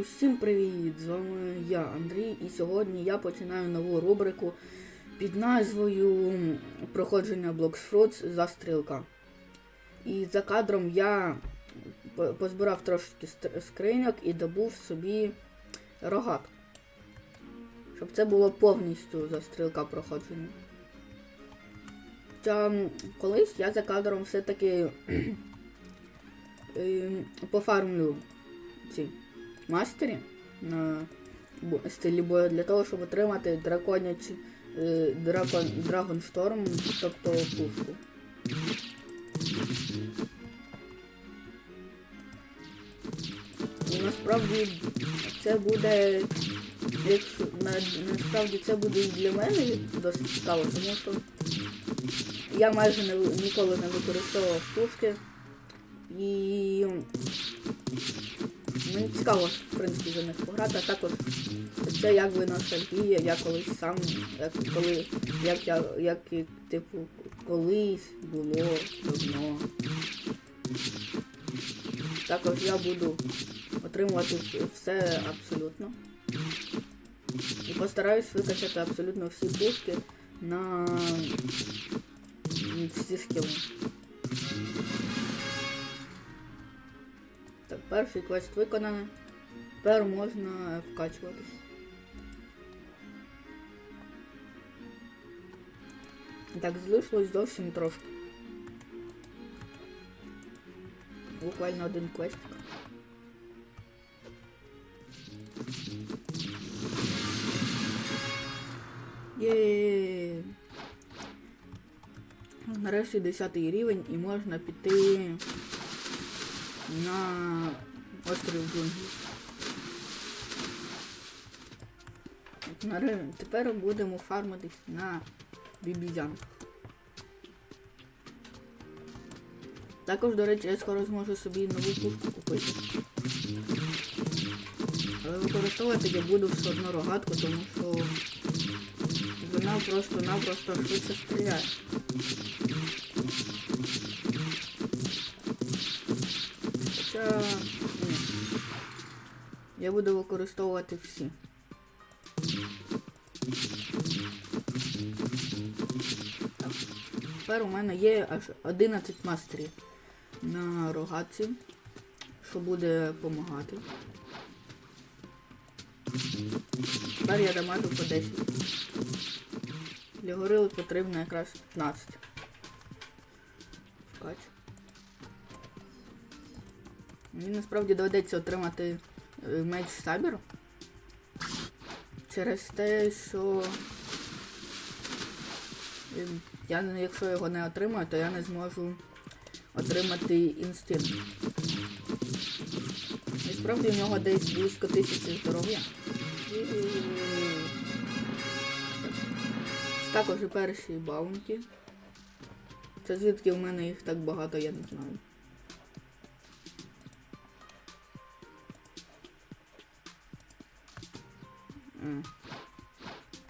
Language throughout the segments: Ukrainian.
Усім привіт! З вами я, Андрій, і сьогодні я починаю нову рубрику під назвою Проходження Blocks за стрілка. І за кадром я позбирав трошки ст- скриньок і добув собі рогат. Щоб це було повністю за стрілка проходження. Та колись я за кадром все-таки ем, пофармлю ці мастері на стилі бою для того, щоб отримати драконячі е, дракон, Драгон Шторм, тобто пушку. І насправді це буде. Якщо на, насправді це буде і для мене досить цікаво, тому що я майже не, ніколи не використовував пушки. І Мені цікаво, в принципі, за них пограти, а також це якби ностальгія, я колись сам, як коли, як я, як і, типу, колись було давно. Також я буду отримувати все абсолютно. І постараюсь викачати абсолютно всі пушки на всі скіли. Перший квест виконаний. Тепер можна вкачуватись. Так, залишилось зовсім трошки. Буквально один квестик. Є. Нарешті 10 рівень і можна піти на острів джунглі. Тепер будемо фармитись на бібізянках. Також, до речі, я скоро зможу собі нову пушку купити. Але використовувати я буду все одно рогатку, тому що вона просто-напросто швидше стріляє. Хоча ні. Я буду використовувати всі. Так. Тепер у мене є аж 11 мастерів на рогатці, що буде допомагати. Тепер я дамажу по 10. Для горили потрібно якраз 15. Вкач. Мені насправді доведеться отримати е, меч Сабір. Через те, що я, якщо його не отримаю, то я не зможу отримати інстинкт. І справді в нього десь близько тисячі здоров'я. Також і перші баунті. Це звідки в мене їх так багато, я не знаю.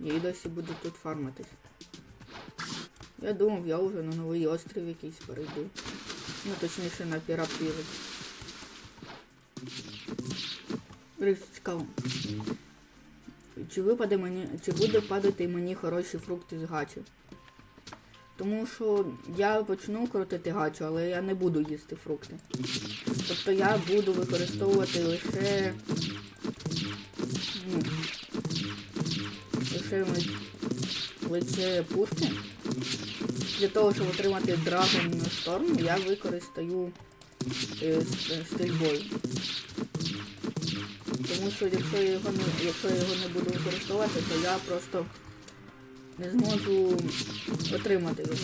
Я і досі буду тут фармитись. Я думав, я вже на новий острів якийсь перейду. Ну, точніше на Пірат Village. Цікаво. Чи випаде мені, чи буде падати мені хороші фрукти з гачі? Тому що я почну крутити гачу, але я не буду їсти фрукти. Тобто я буду використовувати лише. Ну, лише, ли- лише пушки. Для того, щоб отримати Dragon Storm, я використаю е. Тому що якщо я його не, якщо я його не буду використовувати, то я просто не зможу отримати його.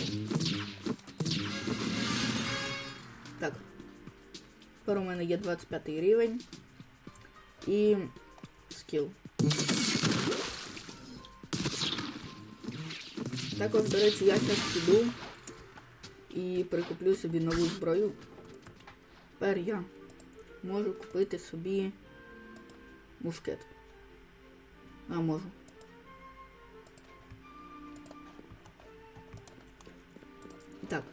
Так. Тепер у мене є 25 рівень і скіл. Також, до речі, я зараз піду і прикуплю собі нову зброю. Тепер я можу купити собі мушкет. А можу. Так.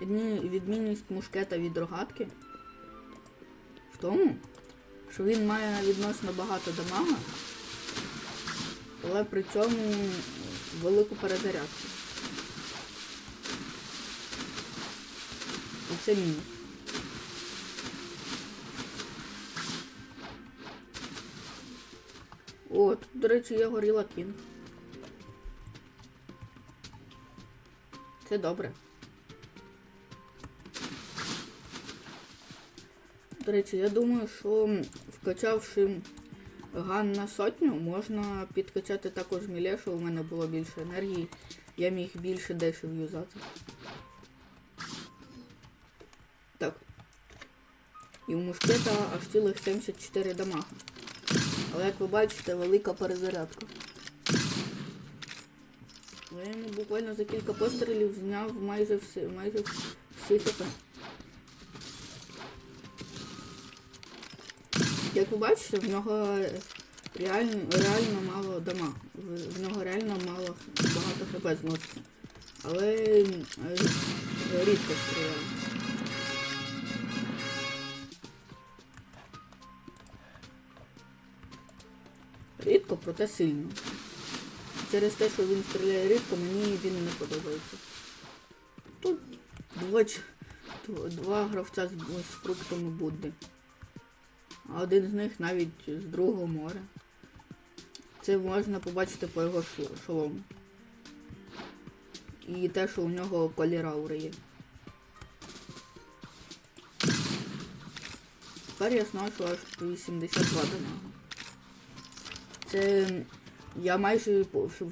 Відмінність мушкета від рогатки в тому, що він має відносно багато дамага, але при цьому велику перезарядку. І це мінус. О, тут, до речі, є горіла кінг. Це добре. До речі, я думаю, що вкачавши ган на сотню, можна підкачати також міле, що у мене було більше енергії. Я міг більше дешев юзати. Так. І у мушкета аж цілих 74 дамага. Але як ви бачите, велика перезарядка. Я йому буквально за кілька пострілів зняв майже всі, майже всі хп. Як ви бачите, в нього реально, реально мало дама. В, нього реально мало багато хп зноситься. Але е, рідко стріляє. Рідко, проте сильно. Через те, що він стріляє рідко, мені він не подобається. Тут два, два гравця з, з фруктами Будди. Один з них навіть з другого моря. Це можна побачити по його шолому. І те, що у нього колір аури є. Тепер я що аж 82 дамага. Це я майже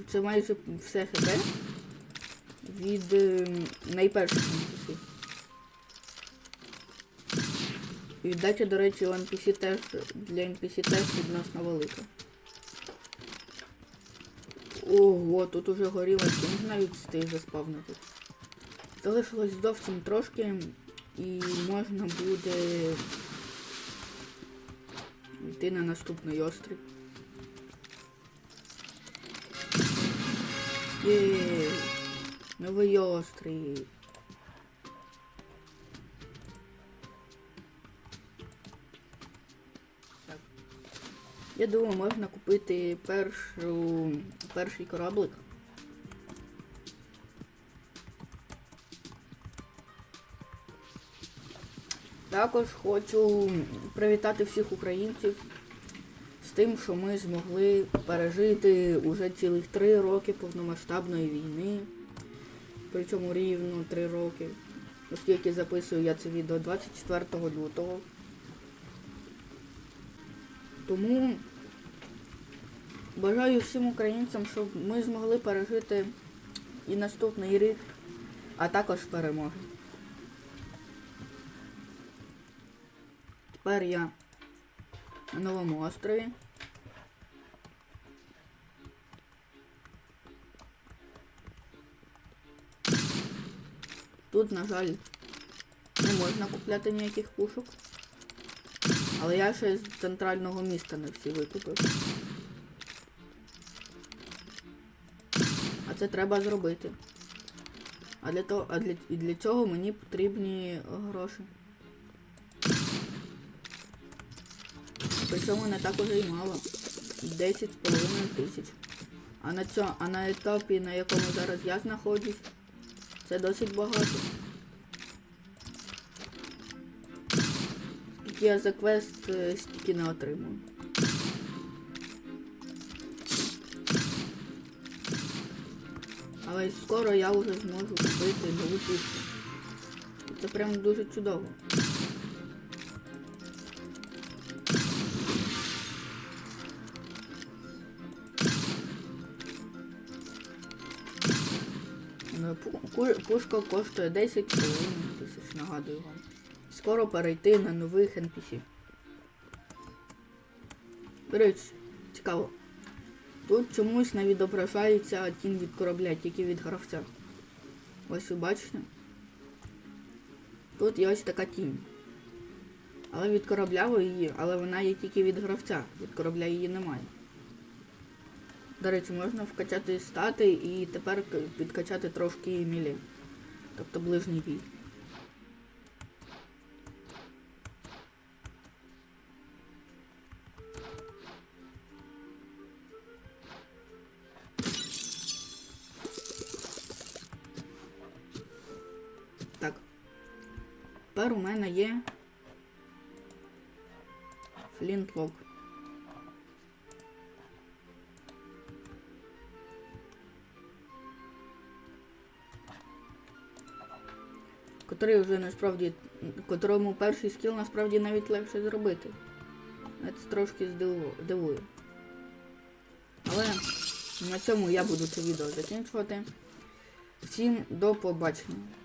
це майже все хп від е, найперших І віддача, до речі, у NPC теж для NPC теж відносно велика. Ого, тут уже горіла кінг навіть встиг заспавнити. Залишилось зовсім трошки і можна буде йти на наступний острів. Є, новий острів. Я думаю, можна купити першу, перший кораблик. Також хочу привітати всіх українців з тим, що ми змогли пережити уже цілих три роки повномасштабної війни. Причому рівно три роки. Оскільки записую я це відео 24 лютого. Тому бажаю всім українцям, щоб ми змогли пережити і наступний рік, а також перемоги. Тепер я на новому острові. Тут, на жаль, не можна купляти ніяких пушок. Але я ще з центрального міста не всі викупив. Це треба зробити. А для того, а для, і для цього мені потрібні гроші. Причому не так уже і мало. 10,5 тисяч. А на цьо, а на етапі, на якому зараз я знаходжусь, це досить багато. Скільки я за квест, е, стільки не отримую. Але скоро я вже зможу купити нову пушку. Це прям дуже чудово. Ку- Пушка коштує 10,5 тисяч, нагадую вам. Скоро перейти на нових NPC. Речі, цікаво. Тут чомусь не відображається тінь від корабля, тільки від гравця. Ось ви бачите. Тут є ось така тінь. Але від корабля ви її, але вона є тільки від гравця. Від корабля її немає. До речі, можна вкачати стати і тепер підкачати трошки мілі. Тобто ближній бій. Тепер у мене є флінтлок. Котрий вже насправді, котрому перший скіл насправді навіть легше зробити. Це трошки здиву- дивує. Але на цьому я буду це відео закінчувати. Всім до побачення.